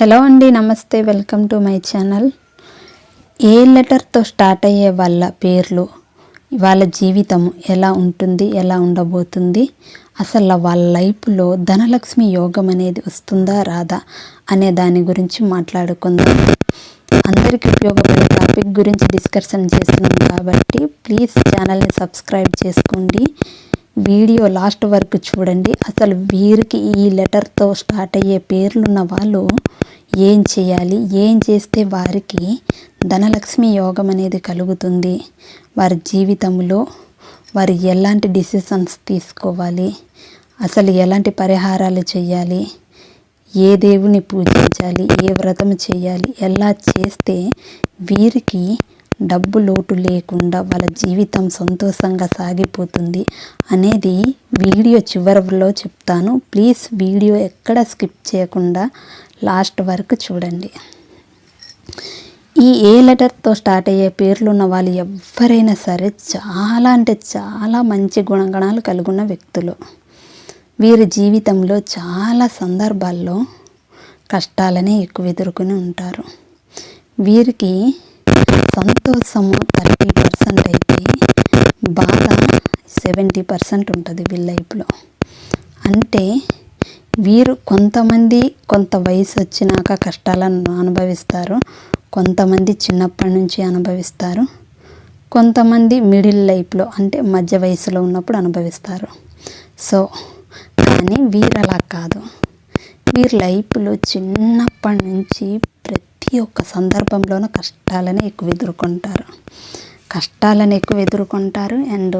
Hello అండి నమస్తే welcome to my channel. A లెటర్తో start అయ్యే వాళ్ళ పేర్లు వాళ్ళ జీవితం ఎలా ఉంటుంది ఎలా ఉండబోతుంది అసలు వాళ్ళ లైఫ్లో ధనలక్ష్మి యోగం అనేది వస్తుందా రాదా అనే దాని గురించి మాట్లాడుకుందాం. అందరికీ ఉపయోగపడే టాపిక్ గురించి డిస్కషన్ చేస్తున్నాం కాబట్టి ప్లీజ్ ఛానల్ని సబ్స్క్రైబ్ చేసుకోండి. వీడియో లాస్ట్ వరకు చూడండి. అసలు వీరికి ఈ లెటర్తో స్టార్ట్ అయ్యే పేర్లున్న వాళ్ళు ఏం చేయాలి? ఏం చేస్తే వారికి ధనలక్ష్మి యోగం అనేది కలుగుతుంది? వారి జీవితంలో వారు ఎలాంటి డిసిషన్స్ తీసుకోవాలి? అసలు ఎలాంటి పరిహారాలు చేయాలి? ఏ దేవుని పూజించాలి? ఏ వ్రతం చేయాలి? ఎలా చేస్తే వీరికి డబ్బు లోటు లేకుండా వాళ్ళ జీవితం సంతోషంగా సాగిపోతుంది అనేది వీడియో చివరిలో చెప్తాను. ప్లీజ్ వీడియో ఎక్కడ స్కిప్ చేయకుండా లాస్ట్ వరకు చూడండి. ఈ ఏ లెటర్తో స్టార్ట్ అయ్యే పేర్లు ఉన్న వాళ్ళు ఎవరైనా సరే చాలా అంటే చాలా మంచి గుణగణాలు కలిగిన వ్యక్తులు. వీరి జీవితంలో చాలా సందర్భాల్లో కష్టాలనే ఎక్కువ ఎదుర్కొని ఉంటారు. వీరికి సంతోషము థర్టీ పర్సెంట్ అయితే బాధ సెవెంటీ పర్సెంట్ ఉంటుంది వీళ్ళ లైఫ్లో. అంటే వీరు కొంతమంది కొంత వయసు వచ్చినాక కష్టాలను అనుభవిస్తారు కొంతమంది చిన్నప్పటి నుంచి అనుభవిస్తారు కొంతమంది మిడిల్ లైఫ్లో అంటే మధ్య వయసులో ఉన్నప్పుడు అనుభవిస్తారు. సో కానీ వీరు అలా కాదు. వీరి లైఫ్లో చిన్నప్పటి నుంచి ప్రతి ఒక్క సందర్భంలోనూ కష్టాలని ఎక్కువ ఎదుర్కొంటారు. కష్టాలను ఎక్కువ ఎదుర్కొంటారు. అండ్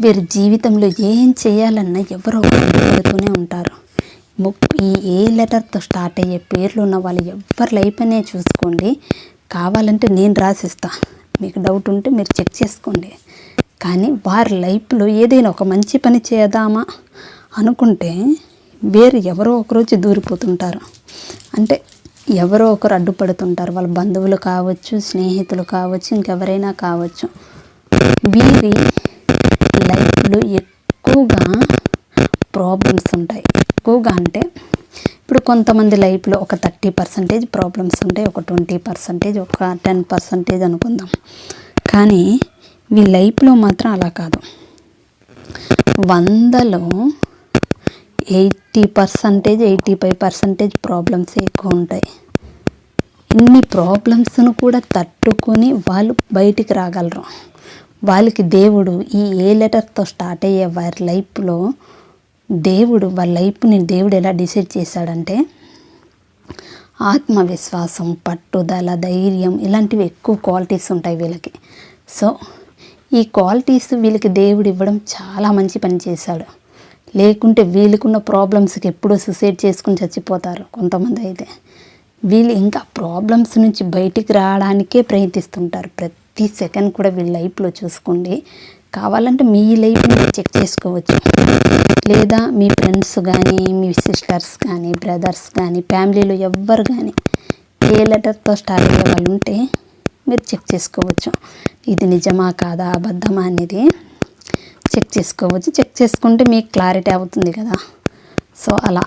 వీరి జీవితంలో ఏం చేయాలన్నా ఎవరో పడుతూనే ఉంటారు. ఈ ఏ లెటర్తో స్టార్ట్ అయ్యే పేర్లు ఉన్న వాళ్ళు ఎవరి లైఫ్ అనే చూసుకోండి. కావాలంటే నేను రాసిస్తా. మీకు డౌట్ ఉంటే మీరు చెక్ చేసుకోండి. కానీ వారి లైఫ్లో ఏదైనా ఒక మంచి పని చేద్దామా అనుకుంటే వేరు ఎవరో ఒకరోజు దూరిపోతుంటారు. అంటే ఎవరో ఒకరు అడ్డుపడుతుంటారు. వాళ్ళ బంధువులు కావచ్చు స్నేహితులు కావచ్చు ఇంకెవరైనా కావచ్చు. వీరి లైఫ్లో ఎక్కువగా ప్రాబ్లమ్స్ ఉంటాయి. ఎక్కువగా అంటే ఇప్పుడు కొంతమంది లైఫ్లో ఒక థర్టీ పర్సంటేజ్ ప్రాబ్లమ్స్ ఉంటాయి. ఒక ట్వంటీ పర్సంటేజ్ ఒక టెన్ పర్సంటేజ్ అనుకుందాం. కానీ మీ లైఫ్లో మాత్రం అలా కాదు. వందలో eighty percentage eighty five percentage problems ఎక్కువ ఉంటాయి. ఇన్ని ప్రాబ్లమ్స్ను కూడా తట్టుకొని వాళ్ళు బయటికి రాగలరు. వాళ్ళకి దేవుడు ఈ ఏ లెటర్తో స్టార్ట్ అయ్యే వారి లైఫ్లో దేవుడు వాళ్ళ లైఫ్ని దేవుడు ఎలా డిసైడ్ చేశాడంటే ఆత్మవిశ్వాసం పట్టుదల ధైర్యం ఇలాంటివి ఎక్కువ క్వాలిటీస్ ఉంటాయి వీళ్ళకి. సో ఈ క్వాలిటీస్ వీళ్ళకి దేవుడు ఇవ్వడం చాలా మంచి పని చేశాడు. లేకుంటే వీళ్ళకున్న ప్రాబ్లమ్స్కి ఎప్పుడూ సుసైడ్ చేసుకుని చచ్చిపోతారు కొంతమంది అయితే. వీళ్ళు ఇంకా ప్రాబ్లమ్స్ నుంచి బయటికి రావడానికే ప్రయత్నిస్తుంటారు. ప్రతి సెకండ్ కూడా వీళ్ళ లైఫ్లో చూసుకోండి. కావాలంటే మీ లైఫ్ని చెక్ చేసుకోవచ్చు. లేదా మీ ఫ్రెండ్స్ కానీ మీ సిస్టర్స్ కానీ బ్రదర్స్ కానీ ఫ్యామిలీలో ఎవ్వరు కానీ ఏ లెటర్తో స్టార్ట్ అయ్యే వాళ్ళు ఉంటే మీరు చెక్ చేసుకోవచ్చు. ఇది నిజమా కాదా? అబద్ధమా అనేది చెక్ చేసుకోవచ్చు. చెక్ చేసుకుంటే మీకు క్లారిటీ అవుతుంది కదా. సో అలా.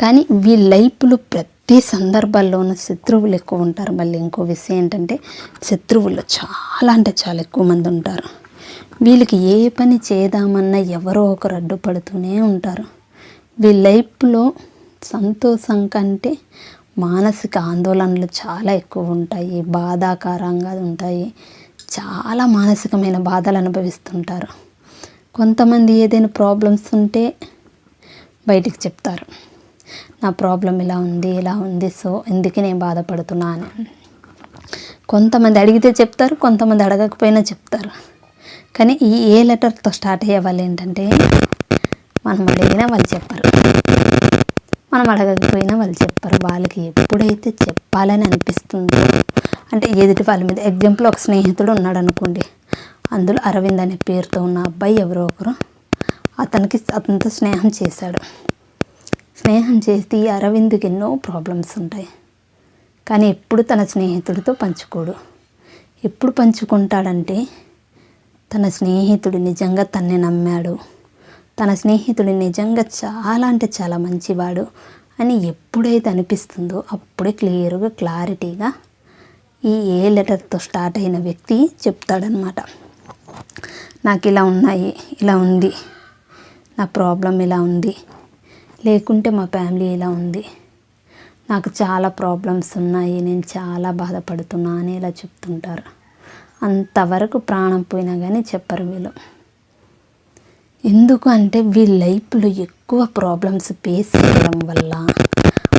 కానీ వీళ్ళ లైఫ్లో ప్రతి సందర్భాల్లోనూ శత్రువులు ఎక్కువ ఉంటారు. మళ్ళీ ఇంకో విషయం ఏంటంటే శత్రువులు చాలా అంటే చాలా ఎక్కువ మంది ఉంటారు. వీళ్ళకి ఏ పని చేద్దామన్నా ఎవరో ఒకరు అడ్డుపడుతూనే ఉంటారు. వీళ్ళ లైఫ్లో సంతోషం కంటే మానసిక ఆందోళనలు చాలా ఎక్కువ ఉంటాయి. బాధాకరంగా ఉంటాయి. చాలా మానసికమైన బాధలు అనుభవిస్తుంటారు. కొంతమంది ఏదైనా ప్రాబ్లమ్స్ ఉంటే బయటికి చెప్తారు. నా ప్రాబ్లం ఇలా ఉంది ఇలా ఉంది సో ఎందుకే నేను బాధపడుతున్నాను కొంతమంది అడిగితే చెప్తారు కొంతమంది అడగకపోయినా చెప్తారు. కానీ ఈ ఏ లెటర్తో స్టార్ట్ అయ్యే వాళ్ళు ఏంటంటే మనం అడిగినా వాళ్ళు చెప్పరు. మనం అడగకపోయినా వాళ్ళు చెప్పరు. వాళ్ళకి ఎప్పుడైతే చెప్పాలని అనిపిస్తుందో అంటే ఎదుటి వాళ్ళ మీద ఎగ్జాంపుల్ ఒక స్నేహితుడు ఉన్నాడు అనుకోండి అందులో అరవింద్ అనే పేరుతో ఉన్న అబ్బాయి ఎవరో ఒకరు అతనికి అతనితో స్నేహం చేశాడు. స్నేహం చేస్తే ఈ అరవింద్కి ఎన్నో ప్రాబ్లమ్స్ ఉంటాయి. కానీ ఎప్పుడు తన స్నేహితుడితో పంచుకోడు. ఎప్పుడు పంచుకుంటాడంటే తన స్నేహితుడు నిజంగా తన్నే నమ్మాడు. తన స్నేహితుడు నిజంగా చాలా అంటే చాలా మంచివాడు అని ఎప్పుడైతే అనిపిస్తుందో అప్పుడే క్లియర్గా క్లారిటీగా ఈ ఏ లెటర్తో స్టార్ట్ అయిన వ్యక్తి చెప్తాడనమాట. నాకు ఇలా ఉన్నాయి ఇలా ఉంది నా ప్రాబ్లం ఇలా ఉంది లేకుంటే మా ఫ్యామిలీ ఇలా ఉంది నాకు చాలా ప్రాబ్లమ్స్ ఉన్నాయి నేను చాలా బాధపడుతున్నా అని ఇలా చెప్తుంటారు. అంతవరకు ప్రాణం పోయినా కానీ చెప్పరు వీళ్ళు. ఎందుకు అంటే వీళ్ళ లైఫ్లో ఎక్కువ ప్రాబ్లమ్స్ ఫేస్ చేయడం వల్ల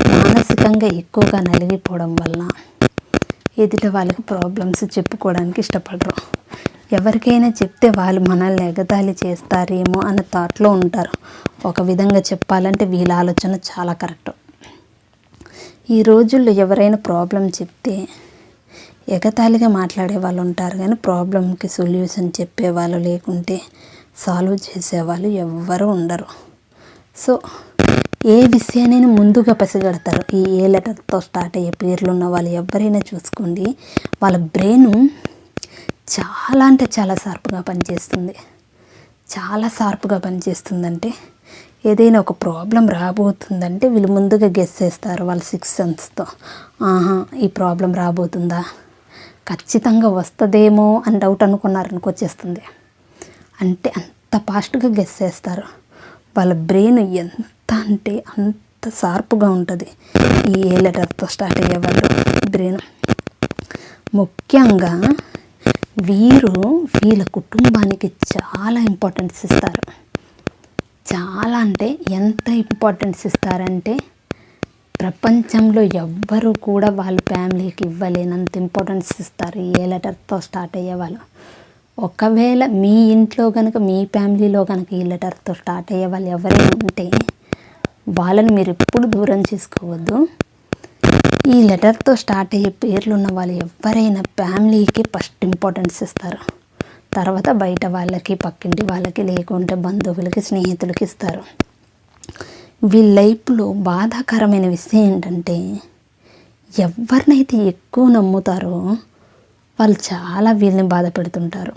మానసికంగా ఎక్కువగా నలిగిపోవడం వల్ల ఎదుట వాళ్ళకి ప్రాబ్లమ్స్ చెప్పుకోవడానికి ఇష్టపడరు. ఎవరికైనా చెప్తే వాళ్ళు మనల్ని ఎగతాళి చేస్తారేమో అన్న థాట్లో ఉంటారు. ఒక విధంగా చెప్పాలంటే వీళ్ళ ఆలోచన చాలా కరెక్ట్ ఈ రోజుల్లో ఎవరైనా ప్రాబ్లం చెప్తే ఎగతాళిగా మాట్లాడే వాళ్ళు ఉంటారు కానీ ప్రాబ్లంకి సొల్యూషన్ చెప్పే వాళ్ళు లేకుంటే సాల్వ్ చేసేవాళ్ళు ఎవ్వరూ ఉండరు. సో ఏ విషయాన్ని ముందుగా పసిగడతారు. ఈ ఏ లెటర్తో స్టార్ట్ అయ్యే పేర్లు ఉన్న వాళ్ళు ఎవరైనా చూసుకోండి. వాళ్ళ బ్రెయిన్ చాలా అంటే చాలా షార్ప్గా పనిచేస్తుంది. చాలా షార్ప్గా పనిచేస్తుందంటే ఏదైనా ఒక ప్రాబ్లం రాబోతుందంటే వీళ్ళు ముందుగా గెస్ చేస్తారు వాళ్ళ సిక్స్ సెన్స్తో. ఆహా ఈ ప్రాబ్లం రాబోతుందా? ఖచ్చితంగా వస్తుందేమో అని డౌట్ అనుకున్నారనుకొచ్చేస్తుంది అంటే అంత ఫాస్ట్గా గెస్ చేస్తారు. వాళ్ళ బ్రెయిన్ ఎంత అంటే అంత షార్ప్గా ఉంటుంది. ఈ ఏ లెటర్తో స్టార్ట్ అయ్యేవాళ్ళు బ్రెయిన్. ముఖ్యంగా వీరు వీళ్ళ కుటుంబానికి చాలా ఇంపార్టెన్స్ ఇస్తారు. చాలా అంటే ఎంత ఇంపార్టెన్స్ ఇస్తారంటే ప్రపంచంలో ఎవ్వరు కూడా వాళ్ళ ఫ్యామిలీకి ఇవ్వలేనంత ఇంపార్టెన్స్ ఇస్తారు ఏ లెటర్తో స్టార్ట్ అయ్యేవాళ్ళు ఒకవేళ మీ ఇంట్లో కనుక మీ ఫ్యామిలీలో కనుక ఈ లెటర్తో స్టార్ట్ అయ్యే వాళ్ళు ఎవరైనా ఉంటే వాళ్ళని మీరు ఎప్పుడు దూరం చేసుకోవద్దు. ఈ లెటర్తో స్టార్ట్ అయ్యే పేర్లు ఉన్న వాళ్ళు ఎవరైనా ఫ్యామిలీకి ఫస్ట్ ఇంపార్టెన్స్ ఇస్తారు. తర్వాత బయట వాళ్ళకి పక్కింటి వాళ్ళకి లేకుంటే బంధువులకి స్నేహితులకి ఇస్తారు. వీళ్ళ లైఫ్లో బాధాకరమైన విషయం ఏంటంటే ఎవరినైతే ఎక్కువ నమ్ముతారో వాళ్ళు చాలా వీళ్ళని బాధ పెడుతుంటారు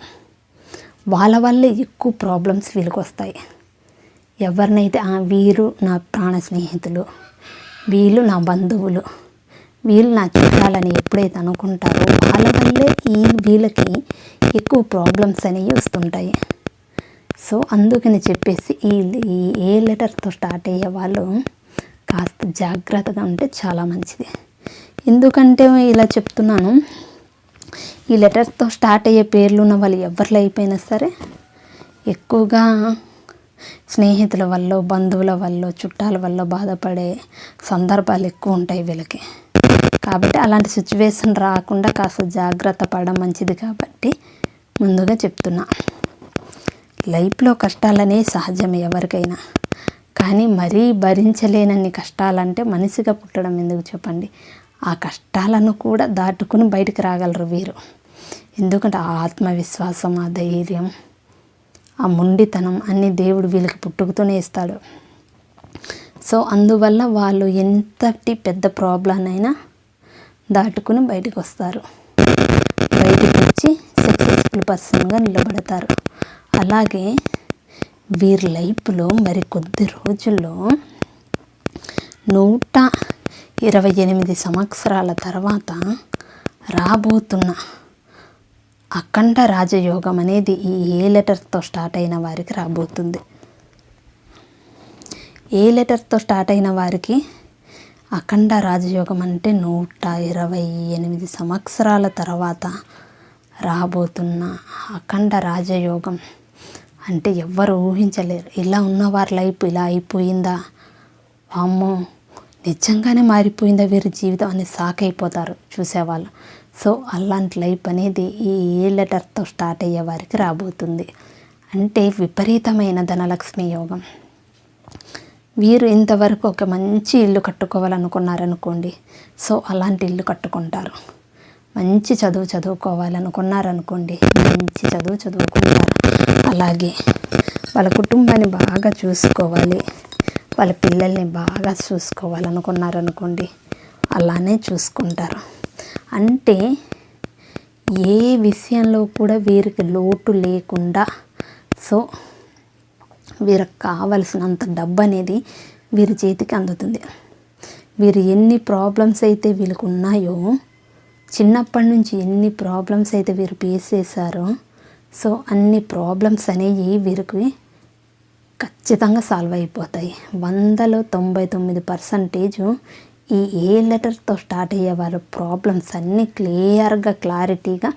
వాళ్ళ వల్లే ఎక్కువ ప్రాబ్లమ్స్ వీళ్ళకి వస్తాయి ఎవరినైతే వీరు నా ప్రాణ స్నేహితులు వీళ్ళు నా బంధువులు వీళ్ళు నా చుట్టాలని ఎప్పుడైతే అనుకుంటారో వాళ్ళ వల్లే ఈ వీళ్ళకి ఎక్కువ ప్రాబ్లమ్స్ అనేవి వస్తుంటాయి. సో అందుకని చెప్పేసి ఈ ఈ ఏ లెటర్తో స్టార్ట్ అయ్యే వాళ్ళు కాస్త జాగ్రత్తగా ఉంటే చాలా మంచిది. ఎందుకంటే ఇలా చెప్తున్నాను ఈ లెటర్తో స్టార్ట్ అయ్యే పేర్లు ఉన్న వాళ్ళు ఎవరిలో అయిపోయినా సరే ఎక్కువగా స్నేహితుల వల్ల బంధువుల వల్ల చుట్టాల వల్ల బాధపడే సందర్భాలు ఎక్కువ ఉంటాయి వీళ్ళకి. కాబట్టి అలాంటి సిచ్యువేషన్ రాకుండా కాస్త జాగ్రత్త పడడం మంచిది కాబట్టి ముందుగా చెప్తున్నా. లైఫ్లో కష్టాలనే సహజమే ఎవరికైనా. కానీ మరీ భరించలేనన్ని కష్టాలంటే మనిషిగా పుట్టడం ఎందుకు చెప్పండి? ఆ కష్టాలను కూడా దాటుకుని బయటికి రాగలరు వీరు. ఎందుకంటే ఆ ఆత్మవిశ్వాసం ఆ ధైర్యం ఆ మొండితనం అన్ని దేవుడు వీళ్ళకి పుట్టుకతోనే ఇస్తాడు. సో అందువల్ల వాళ్ళు ఎంతటి పెద్ద ప్రాబ్లం అయినా దాటుకుని బయటకు వస్తారు. బయటకు వచ్చి సక్సెస్ఫుల్ పర్సన్గా నిలబడతారు. అలాగే వీరి లైఫ్లో మరి కొద్ది రోజుల్లో నూట ఇరవై ఎనిమిది సంవత్సరాల తర్వాత రాబోతున్న అఖండ రాజయోగం అనేది ఈ ఏ లెటర్తో స్టార్ట్ అయిన వారికి రాబోతుంది. ఏ లెటర్తో స్టార్ట్ అయిన వారికి అఖండ రాజయోగం అంటే నూట ఇరవై ఎనిమిది సంవత్సరాల తర్వాత రాబోతున్న అఖండ రాజయోగం అంటే ఎవ్వరు ఊహించలేరు. ఇలా ఉన్న వారి లైఫ్ ఇలా అయిపోయిందా? అమ్మో నిజంగానే మారిపోయిందా వీరి జీవితం అని షాక్ అయిపోతారు చూసేవాళ్ళు. సో అలాంటి లైఫ్ అనేది ఈ ఏ లెటర్తో స్టార్ట్ అయ్యే వారికి రాబోతుంది. అంటే విపరీతమైన ధనలక్ష్మి యోగం. వీరు ఇంతవరకు ఒక మంచి ఇల్లు కట్టుకోవాలనుకున్నారనుకోండి. సో అలాంటి ఇల్లు కట్టుకుంటారు. మంచి చదువు చదువుకోవాలనుకున్నారనుకోండి. మంచి చదువు చదువుకుంటారు. అలాగే వాళ్ళ కుటుంబాన్ని బాగా చూసుకోవాలి. వాళ్ళ పిల్లల్ని బాగా చూసుకోవాలనుకున్నారనుకోండి అలానే చూసుకుంటారు. అంటే ఏ విషయంలో కూడా వీరికి లోటు లేకుండా సో వీరికి కావలసినంత డబ్బు అనేది వీరి చేతికి అందుతుంది. వీరు ఎన్ని ప్రాబ్లమ్స్ అయితే వీళ్ళకు ఉన్నాయో చిన్నప్పటి నుంచి ఎన్ని ప్రాబ్లమ్స్ అయితే వీరు ఫేస్ చేశారో సో అన్ని ప్రాబ్లమ్స్ అనేవి వీరికి ఖచ్చితంగా సాల్వ్ అయిపోతాయి. వందలో తొంభై తొమ్మిది పర్సంటేజ్ ఈ ఏ లెటర్తో స్టార్ట్ అయ్యే వాళ్ళ ప్రాబ్లమ్స్ అన్నీ క్లియర్గా క్లారిటీగా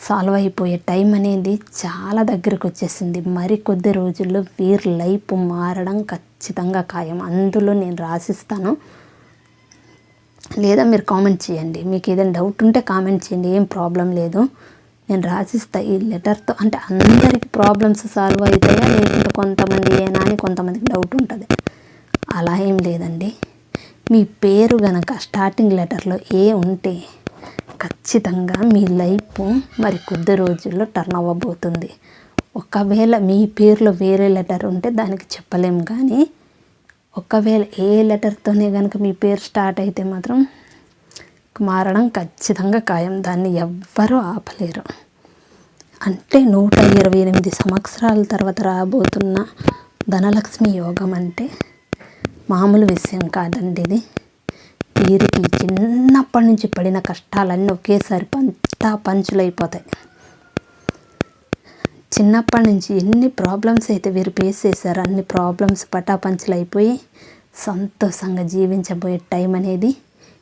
సాల్వ్ అయిపోయే టైం అనేది చాలా దగ్గరకు వచ్చేసింది. మరి కొద్ది రోజుల్లో వీరి లైఫ్ మారడం ఖచ్చితంగా ఖాయం. అందులో నేను రాసిస్తాను. లేదా మీరు కామెంట్ చేయండి. మీకు ఏదైనా డౌట్ ఉంటే కామెంట్ చేయండి. ఏం ప్రాబ్లం లేదు. నేను రాసిస్తా ఈ లెటర్తో. అంటే అందరికి ప్రాబ్లమ్స్ సాల్వ్ అవుతాయా? లేకుంటే కొంతమంది ఏనా అని కొంతమందికి డౌట్ ఉంటుంది. అలా ఏం లేదండి. మీ పేరు గనక స్టార్టింగ్ లెటర్లో ఏ ఉంటే ఖచ్చితంగా మీ లైఫ్ మరి కొద్ది రోజుల్లో టర్న్ అవ్వబోతుంది. ఒకవేళ మీ పేరులో వేరే లెటర్ ఉంటే దానికి చెప్పలేము కానీ ఒకవేళ ఏ లెటర్తోనే కనుక మీ పేరు స్టార్ట్ అయితే మాత్రం మారడం ఖచ్చితంగా ఖాయం. దాన్ని ఎవ్వరూ ఆపలేరు. అంటే నూట ఇరవై ఎనిమిది సంవత్సరాల తర్వాత రాబోతున్న ధనలక్ష్మి యోగం అంటే మామూలు విషయం కాదండి ఇది. వీరికి చిన్నప్పటి నుంచి పడిన కష్టాలన్నీ ఒకేసారి పంతా పంచులైపోతాయి. చిన్నప్పటి నుంచి ఎన్ని ప్రాబ్లమ్స్ అయితే వీరు ఫేస్ చేశారో అన్ని ప్రాబ్లమ్స్ పటాపంచులు అయిపోయి సంతోషంగా జీవించబోయే టైం అనేది